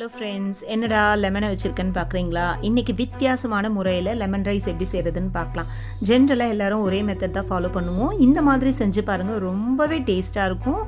Hello friends என்னடா லெமனை வச்சுருக்கேன்னு பார்க்குறீங்களா இன்றைக்கி வித்தியாசமான முறையில் லெமன் ரைஸ் எப்படி செய்கிறதுன்னு பார்க்கலாம் ஜென்ரலாக எல்லாரும் ஒரே மெத்தட் தான் ஃபாலோ பண்ணுவோம். இந்த மாதிரி செஞ்சு பாருங்கள் ரொம்பவே டேஸ்ட்டாக இருக்கும்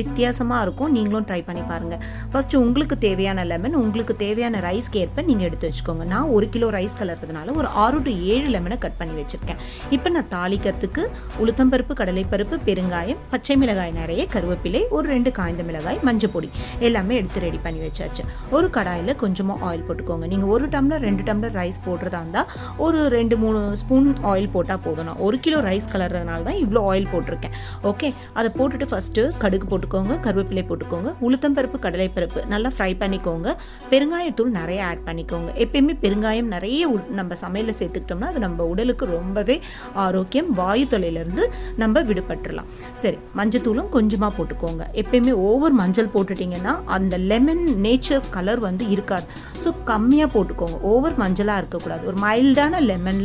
வித்தியாசமாக இருக்கும். நீங்களும் ட்ரை பண்ணி பாருங்கள் ஃபஸ்ட்டு உங்களுக்கு தேவையான லெமன் உங்களுக்கு தேவையான ரைஸ்க்கு ஏற்ப நீங்கள் எடுத்து வச்சுக்கோங்க. நான் ஒரு கிலோ ரைஸ் கலர்றதுனால ஒரு ஆறு டு ஏழு லெமனை கட் பண்ணி வச்சுருக்கேன். இப்போ நான் தாளிக்கிறதுக்கு உளுத்தம்பருப்பு கடலைப்பருப்பு பெருங்காயம் பச்சை மிளகாய் நிறைய கருவேப்பிலை ஒரு ரெண்டு காய்ந்த மிளகாய் மஞ்சள் பொடி எல்லாமே எடுத்து ரெடி பண்ணி வச்சாச்சு. ஒரு கடாயில் கொஞ்சமாக ஆயில் போட்டுக்கோங்க. நீங்கள் ஒரு டம்ளர் ரெண்டு டம்ளர் ரைஸ் போடுறதா இருந்தால் ஒரு ரெண்டு மூணு ஸ்பூன் ஆயில் போட்டால் போதும். நான் ஒரு கிலோ ரைஸ் கலர்றதுனால தான் இவ்வளோ ஆயில் போட்டிருக்கேன். ஓகே அதை போட்டுட்டு ஃபஸ்ட்டு கடுகு போட்டுக்கோங்க கருவேப்பிலை போட்டுக்கோங்க உளுத்தம்பருப்பு கடலைப்பருப்பு நல்லா ஃப்ரை பண்ணிக்கோங்க. பெருங்காயத்தூள் நிறைய ஆட் பண்ணிக்கோங்க. எப்பயுமே பெருங்காயம் நிறைய நம்ம சமையலில் சேர்த்துக்கிட்டோம்னா அது நம்ம உடலுக்கு ரொம்பவே ஆரோக்கியம் வாயு தொல்லையிலேருந்து நம்ம விடுபட்டுடலாம் சரி மஞ்சத்தூளும் கொஞ்சமாக போட்டுக்கோங்க. எப்பயுமே ஓவர் மஞ்சள் போட்டுட்டிங்கன்னா அந்த லெமன் நேச்சர் கலர் வந்து இருக்காது. ஸோ கம்மியாக போட்டுக்கோங்க. ஓவர் மஞ்சளாக இருக்கக்கூடாது. ஒரு மைல்டான லெமன்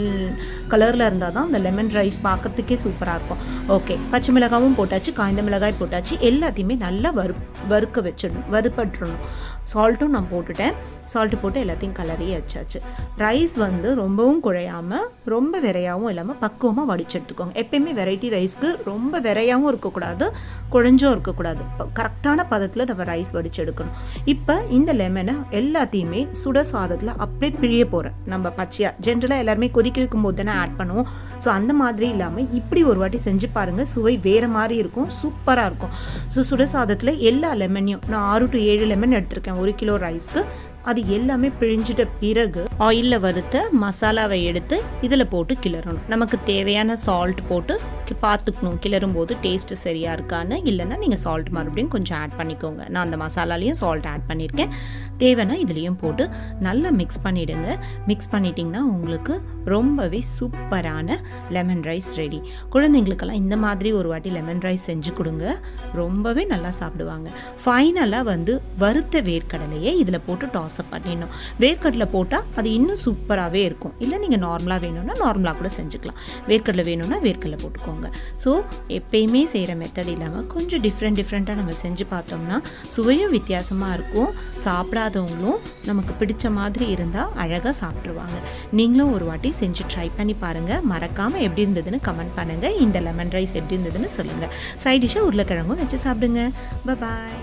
கலரில் இருந்தால் தான் அந்த லெமன் ரைஸ் பார்க்கறதுக்கே சூப்பராக இருக்கும். ஓகே பச்சை மிளகாவும் போட்டாச்சு காய்ந்த மிளகாய் போட்டாச்சு. எல்லாத்தையுமே நல்லா வறு வறுக்க வச்சிடணும் வறுபட்டுறணும். சால்ட்டும் நான் போட்டுட்டேன். சால்ட்டு போட்டு எல்லாத்தையும் கலரி வச்சாச்சு. ரைஸ் வந்து ரொம்பவும் குழையாமல் ரொம்ப விரையாகவும் இல்லாமல் பக்குவமாக வடிச்சு எடுத்துக்கோங்க. எப்பயுமே வெரைட்டி ரைஸ்க்கு ரொம்ப விரையாகவும் இருக்கக்கூடாது குழஞ்சும் இருக்கக்கூடாது. கரெக்டான பதத்தில் நம்ம ரைஸ் வடிச்சு எடுக்கணும். இப்போ இந்த லெமனை எல்லாத்தையுமே சுட சாதத்தில் அப்படியே பிழிய போகிறேன் நம்ம பச்சையாக ஜென்ரலாக எல்லாருமே கொதிக்க வைக்கும் போது தானே ஆட் பண்ணுவோம். ஸோ அந்த மாதிரி இல்லாமல் இப்படி ஒரு வாட்டி செஞ்சு பாருங்கள் சுவை வேறு மாதிரி இருக்கும் சூப்பராக இருக்கும். ஸோ சுட சாதத்தில் எல்லா லெமனையும் நான் ஆறு டு ஏழு லெமன் எடுத்திருக்கேன். ஒரு கிலோ ரைஸ்க்கு அது எல்லாமே பிழிஞ்சிட்ட பிறகு ஆயிலில் வறுத்த மசாலாவை எடுத்து இதில் போட்டு கிளறணும். நமக்கு தேவையான சால்ட் போட்டு பார்த்துக்கணும். கிளறும் போது டேஸ்ட்டு சரியாக இருக்கான்னு இல்லைன்னா நீங்கள் சால்ட் மறுபடியும் கொஞ்சம் ஆட் பண்ணிக்கோங்க. நான் அந்த மசாலாலையும் சால்ட் ஆட் பண்ணியிருக்கேன். தேவைன்னா இதுலேயும் போட்டு நல்லா மிக்ஸ் பண்ணிவிடுங்க மிக்ஸ் பண்ணிட்டிங்கன்னா உங்களுக்கு ரொம்பவே சூப்பரான லெமன் ரைஸ் ரெடி குழந்தைங்களுக்கெல்லாம் இந்த மாதிரி ஒரு வாட்டி லெமன் ரைஸ் செஞ்சு கொடுங்க. ரொம்பவே நல்லா சாப்பிடுவாங்க. ஃபைனலாக வந்து வறுத்த வேர்க்கடலையை இதில் போட்டு டாஸ் அப் பண்ணிடணும். வேர்க்கடலை போட்டால் அது இன்னும் சூப்பராகவே இருக்கும். இல்லை நீங்கள் நார்மலாக வேணும்னா நார்மலாக கூட செஞ்சுக்கலாம். வேர்க்கடலை வேணும்னா வேர்க்கடலை போட்டுக்கோங்க. ஸோ எப்பயுமே செய்கிற மெத்தட் இல்லாமல் கொஞ்சம் டிஃப்ரெண்ட் டிஃப்ரெண்ட்டாக நம்ம செஞ்சு பார்த்தோம்னா சுவையும் வித்தியாசமாக இருக்கும். சாப்பிடாதவங்களும் நமக்கு பிடிச்ச மாதிரி இருந்தால் அழகாக சாப்பிட்ருவாங்க நீங்களும் ஒரு வாட்டி செஞ்சு ட்ரை பண்ணி பாருங்கள் மறக்காமல் எப்படி இருந்ததுன்னு கமெண்ட் பண்ணுங்கள் இந்த லெமன் ரைஸ் எப்படி இருந்ததுன்னு சொல்லுங்கள் சைட் டிஷ்ஷாக உருளைக்கிழங்கும் வச்சு சாப்பிடுங்க. பாய்